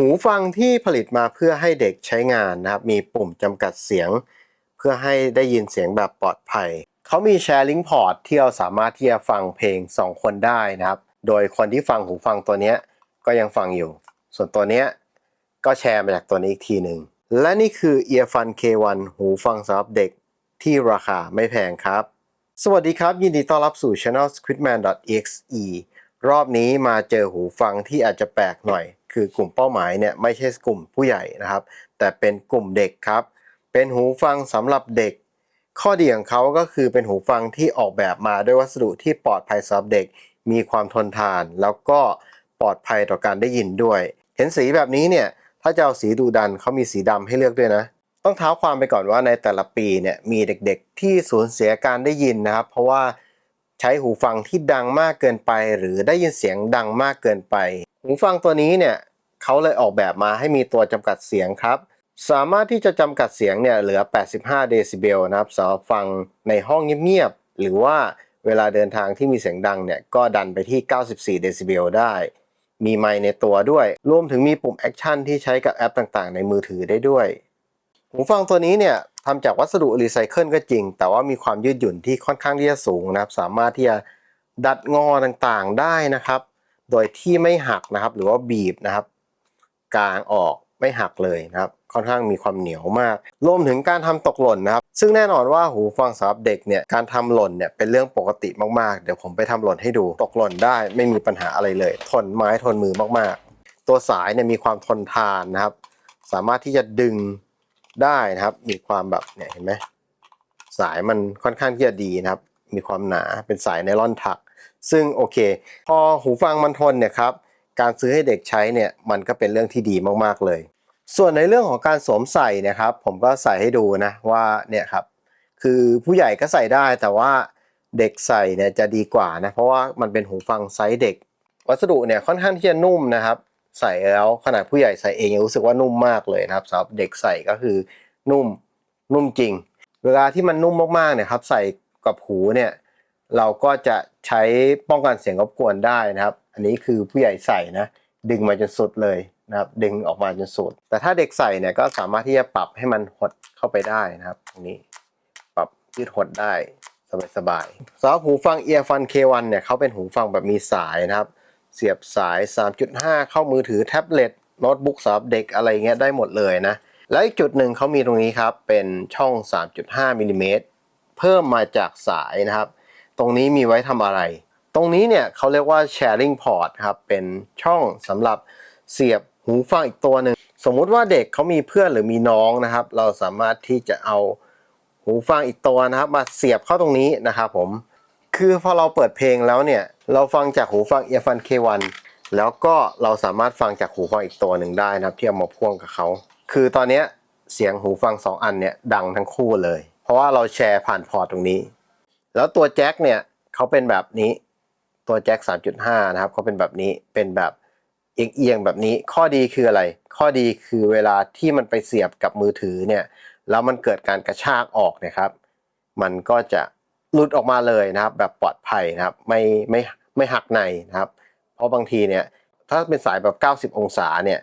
หูฟังที่ผลิตมาเพื่อให้เด็กใช้งานนะครับ มีปุ่มจำกัดเสียง เพื่อให้ได้ยินเสียงแบบปลอดภัย เขามี sharing port ที่เราสามารถที่จะฟังเพลง 2 คนได้นะครับ โดยคนที่ฟังหูฟังตัวนี้ก็ยังฟังอยู่ ส่วนตัวนี้ก็แชร์มาจากตัวนี้อีกทีหนึ่ง และนี่คือ Earfun K1 หูฟังสำหรับเด็กที่ราคาไม่แพงครับ สวัสดีครับ ยินดีต้อนรับสู่ Channel Squidman.exe รอบนี้มาเจอหูฟังที่อาจจะแปลกหน่อย คือกลุ่มเป้าหมายเนี่ยไม่ใช่กลุ่มผู้ใหญ่นะครับ แต่เป็นกลุ่มเด็กครับ เป็นหูฟังสำหรับเด็ก ข้อดีของเขาก็คือเป็นหูฟังที่ออกแบบมาด้วยวัสดุที่ปลอดภัยสำหรับเด็ก มีความทนทาน แล้วก็ปลอดภัยต่อการได้ยินด้วย เห็นสีแบบนี้เนี่ยถ้าจะเอาสีดูดันเขามีสีดำให้เลือกด้วยนะต้องเท้าความไปก่อนว่าในแต่ละปีเนี่ยมีเด็กๆที่สูญเสียการได้ยินนะครับ เพราะว่าใช้หูฟังที่ดังมากเกินไป หรือได้ยินเสียงดังมากเกินไป หูฟังตัวนี้เนี่ย เขาเลยออกแบบมาให้มีตัวจำกัดเสียงครับ สามารถที่จะจำกัดเสียงเนี่ยเหลือ 85 เดซิเบลนะครับสำหรับฟังในห้องเงียบๆ หรือว่าเวลาเดินทางที่มีเสียงดังเนี่ยก็ดันไปที่ 94 เดซิเบลได้ มีไมค์ในตัวด้วย รวมถึงมีปุ่มแอคชั่นที่ใช้กับแอปต่างๆ ในมือถือได้ด้วยหูฟังตัวนี้เนี่ยทำจากวัสดุรีไซเคิลก็จริง แต่ว่ามีความยืดหยุ่นที่ค่อนข้างที่จะสูงนะครับ สามารถที่จะดัดงอต่างๆได้นะครับ โดยที่ไม่หักนะครับ หรือว่าบีบนะครับ กลางออกไม่หักเลยนะครับค่อนข้างมีความเหนียวมาก รวมถึงการทำตกหล่นนะครับ ซึ่งแน่นอนว่าหูฟังสำหรับเด็กเนี่ยการทำหล่นเนี่ยเป็นเรื่องปกติมากๆ เดี๋ยวผมไปทำหล่นให้ดูตกหล่นได้ไม่มีปัญหาอะไรเลย ทนไม้ทนมือมากๆ ตัวสายเนี่ยมีความทนทานนะครับ สามารถที่จะดึงได้นะครับ มีความแบบเนี่ยเห็นไหมสายมันค่อนข้างที่จะดีนะครับ มีความหนาเป็นสายไนลอนถัก ซึ่งโอเค พอหูฟังมันทนเนี่ยครับ การซื้อให้เด็กใช้เนี่ยมันก็เป็นเรื่องที่ดีมากๆเลย ส่วนในเรื่องของการสวมใส่เนะครับ ผมก็ใส่ให้ดูนะว่าเนี่ยครับคือผู้ใหญ่ก็ใส่ได้แต่ว่าเด็กใส่เนี่ยจะดีกว่านะเพราะว่ามันเป็นหูฟังไซส์เด็ก วัสดุเนี่ยค่อนข้างที่จะนุ่มนะครับ ใส่แล้วขนาดผู้ใหญ่ใส่เองยังรู้สึกว่านุ่มมากเลยนะครับสำหรับเด็กใส่ก็คือนุ่มนุ่มจริง เวลาที่มันนุ่มมากๆเนี่ยครับใส่กับหูเนี่ย เราก็จะใช้ป้องกันเสียงรบกวนได้นะครับ อันนี้คือผู้ใหญ่ใส่นะดึงมาจนสุดเลยนะครับ ดึงออกมาจนสุด แต่ถ้าเด็กใส่เนี่ยก็สามารถที่จะปรับให้มันหดเข้าไปได้นะครับตรงนี้ปรับยืดหดได้สบายๆสำหรับหูฟัง Earfun K1 เนี่ยเขาเป็นหูฟังแบบมีสายนะครับ เสียบสาย 3.5 เข้ามือถือแท็บเล็ตโน้ตบุ๊กสำหรับเด็กอะไรเงี้ยได้หมดเลยนะ และอีกจุดหนึ่งเขามีตรงนี้ครับ เป็นช่อง 3.5มิลลิเมตรเพิ่มมาจากสายนะครับ ตรงนี้มีไว้ทำอะไร ตรงนี้เนี่ยเขาเรียกว่า sharing port ครับเป็นช่องสำหรับเสียบหูฟังอีกตัวหนึ่งสมมุติว่าเด็กเขามีเพื่อนหรือมีน้องนะครับ เราสามารถที่จะเอาหูฟังอีกตัวนะครับ มาเสียบเข้าตรงนี้นะครับผมคือพอเราเปิดเพลงแล้วเนี่ยเราฟังจากหูฟัง Earfun K1 แล้วก็เราสามารถฟังจากหูฟังอีกตัวหนึ่งได้นะครับ ที่เอามาพ่วงกับเขา คือตอนนี้เสียงหูฟัง 2 อันเนี่ยดังทั้งคู่เลย เพราะว่าเราแชร์ผ่านพอร์ตตรงนี้ แล้วตัวแจ็คเนี่ยเขาเป็นแบบนี้ ตัวแจ็ค3.5 นะครับเขาเป็นแบบนี้เป็นแบบเอียงๆแบบนี้ข้อดีคืออะไร ข้อดีคือเวลาที่มันไปเสียบกับมือถือเนี่ยแล้วมันเกิดการกระชากออกนะครับ มันก็จะหลุดออกมาเลยนะครับ แบบปลอดภัยนะครับไม่ไม่ไม่หักในนะครับ เพราะบางทีเนี่ยถ้าเป็นสายแบบ 90 องศาเนี่ย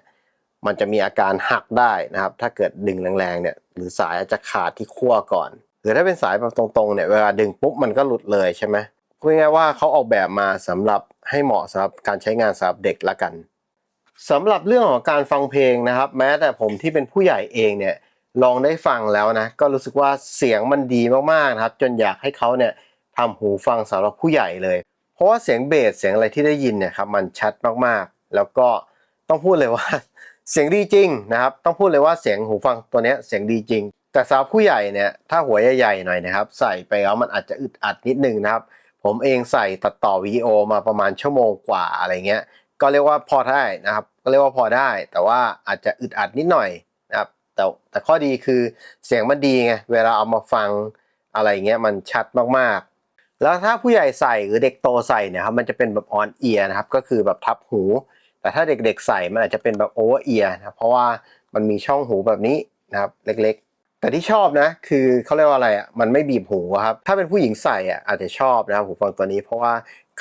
มันจะมีอาการหักได้นะครับ ถ้าเกิดดึงแรงๆเนี่ยหรือสายอาจจะขาดที่ขั้วก่อน รือถ้าเป็นสายแบบตรงๆเนี่ยเวลาดึงปุ๊บมันก็หลุดเลยใช่ไหมพูดง่ายว่าเขาออกแบบมาสำหรับให้เหมาะสำหรับการใช้งานสำหรับเด็กละกันสำหรับเรื่องของการฟังเพลงนะครับ แม้แต่ผมที่เป็นผู้ใหญ่เองเนี่ยลองได้ฟังแล้วนะก็รู้สึกว่าเสียงมันดีมากๆนะครับ จนอยากให้เขาเนี่ยทำหูฟังสำหรับผู้ใหญ่เลย เพราะว่าเสียงเบสเสียงอะไรที่ได้ยินเนี่ยครับมันชัดมากๆ แล้วก็ต้องพูดเลยว่า เสียงดีจริงนะครับ ต้องพูดเลยว่าเสียงหูฟังตัวเนี้ยเสียงดีจริง แต่สำหรับผู้ใหญ่เนี่ยถ้าหัวใหญ่ๆหน่อยนะครับ ใส่ไปแล้วมันอาจจะอึดอัดนิดนึงนะครับ ผมเองใส่ตัดต่อวิดีโอมาประมาณชั่วโมงกว่าอะไรเงี้ย ก็เรียกว่าพอได้นะครับ ก็เรียกว่าพอได้ แต่ว่าอาจจะอึดอัดนิดหน่อยนะครับ แต่แต่ข้อดีคือเสียงมันดีไงเวลาเอามาฟังอะไรเงี้ยมันชัดมากๆ แล้วถ้าผู้ใหญ่ใส่หรือเด็กโตใส่เนี่ยครับมันจะเป็นแบบออนเอียร์นะครับ ก็คือแบบทับหู แต่ถ้าเด็กๆใส่มันอาจจะเป็นแบบโอเวอร์เอียร์นะเพราะว่ามันมีช่องหูแบบนี้นะครับเล็ก แต่ที่ชอบนะ คือเขาเรียกว่าอะไรอะมันไม่บีบหูครับ ถ้าเป็นผู้หญิงใส่อะอาจจะชอบนะครับหูฟังตัวนี้เพราะว่า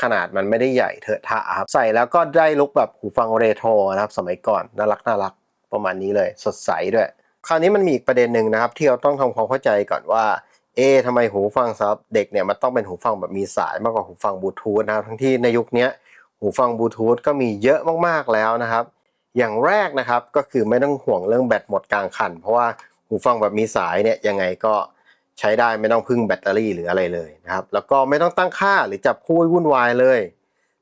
ขนาดมันไม่ได้ใหญ่เถอะทะครับใส่แล้วก็ได้ลุกแบบหูฟังเรโทรนะครับสมัยก่อนน่ารักน่ารักประมาณนี้เลย สดใสด้วย คราวนี้มันมีอีกประเด็นหนึ่งนะครับ ที่เราต้องทำความเข้าใจก่อนว่าเอ๊ะทำไมหูฟังสำหรับเด็กเนี่ยมันต้องเป็นหูฟังแบบมีสายมากกว่าหูฟังบลูทูธนะครับทั้งที่ในยุคนี้หูฟังบลูทูธก็มีเยอะมากๆแล้วนะครับ อย่างแรกนะครับก็คือไม่ต้องห่วงเรื่องแบตหมดกลางคัน เพราะว่า หูฟังแบบมีสายเนี่ยยังไงก็ใช้ได้ไม่ต้องพึ่งแบตเตอรี่หรืออะไรเลยนะครับ แล้วก็ไม่ต้องตั้งค่าหรือจับคู่วุ่นวายเลย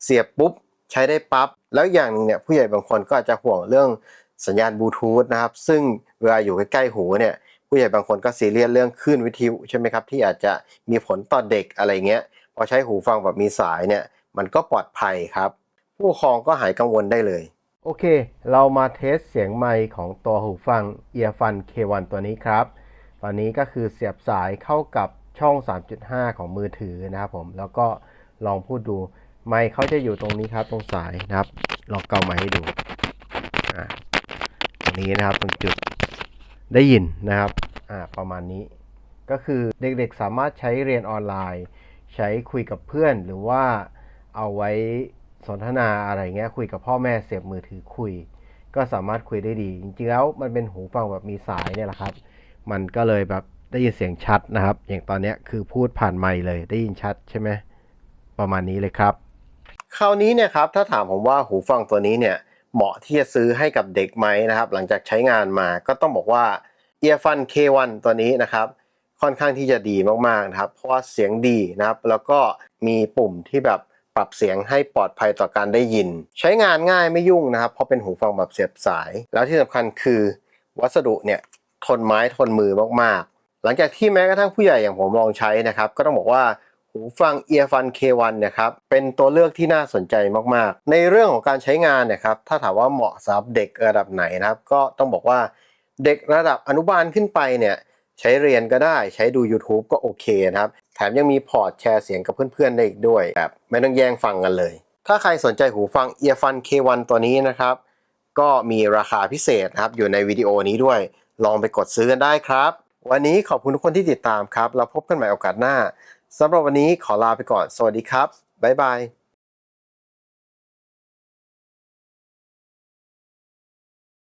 เสียบปุ๊บใช้ได้ปั๊บแล้วอย่างหนึงเนี่ยผู้ใหญ่บางคนก็อาจจะห่วงเรื่องสัญญาณบลูทูธนะครับ ซึ่งเวลาอยู่ใกล้ๆหูเนี่ยผู้ใหญ่บางคนก็ซีเรียสเรื่องคลื่นวิทยุใช่ไหมครับที่อาจจะมีผลต่อเด็กอะไรเงี้ยพอใช้หูฟังแบบมีสายเนี่ยมันก็ปลอดภัยครับ ผู้ปกครองก็หายกังวลได้เลย โอเค เรามาเทสเสียงไมค์ของตัวหูฟัง Earfun K1 ตัวนี้ครับ ตอนนี้ก็คือเสียบสายเข้ากับช่อง 3.5 ของมือถือนะครับผม แล้วก็ลองพูดดู ไมค์เขาจะอยู่ตรงนี้ครับ ตรงสายนะครับ ลองเกาไมค์ให้ดูตรงนี้นะครับตรงจุด ได้ยินนะครับ อ่า ประมาณนี้ ก็คือเด็กๆสามารถใช้เรียนออนไลน์ ใช้คุยกับเพื่อน หรือว่าเอาไว้ สนทนาอะไรเงี้ยคุยกับพ่อแม่เสียบมือถือคุย ก็สามารถคุยได้ดี จริงๆแล้วมันเป็นหูฟังแบบมีสายเนี่ยแหละครับ มันก็เลยแบบได้ยินเสียงชัดนะครับ อย่างตอนนี้คือพูดผ่านไมค์เลยได้ยินชัดใช่ไหมประมาณนี้เลยครับ คราวนี้เนี่ยครับถ้าถามผมว่าหูฟังตัวนี้เนี่ยเหมาะที่จะซื้อให้กับเด็กไหมนะครับ หลังจากใช้งานมาก็ต้องบอกว่า Earfun K1 ตัวนี้นะครับ ค่อนข้างที่จะดีมากๆนะครับ เพราะว่าเสียงดีนะครับ แล้วก็มีปุ่มที่แบบ ปรับเสียงให้ปลอดภัยต่อการได้ยิน ใช้งานง่ายไม่ยุ่งนะครับ เพราะเป็นหูฟังแบบเสียบสาย แล้วที่สำคัญคือวัสดุเนี่ยทนไม้ทนมือมากๆ หลังจากที่แม้กระทั่งผู้ใหญ่อย่างผมลองใช้นะครับ ก็ต้องบอกว่าหูฟัง Earfun K1 เนะครับเป็นตัวเลือกที่น่าสนใจมากๆ ในเรื่องของการใช้งานนะครับถ้าถามว่าเหมาะสำหรับเด็กระดับไหนนะครับ ก็ต้องบอกว่าเด็กระดับอนุบาลขึ้นไปเนี่ย ใช้เรียนก็ได้ใช้ดู YouTube ก็โอเคนะครับ แถมยังมีพอร์ตแชร์เสียงกับเพื่อนๆได้อีกด้วยแบบไม่ต้องแย่งฟังกันเลย ถ้าใครสนใจหูฟัง Earfun K1 ตัวนี้นะครับ ก็มีราคาพิเศษนะครับอยู่ในวิดีโอนี้ด้วย ลองไปกดซื้อกันได้ครับ วันนี้ขอบคุณทุกคนที่ติดตามครับเราพบกันใหม่โอกาสหน้าสำหรับวันนี้ขอลาไปก่อนสวัสดีครับบ๊ายบาย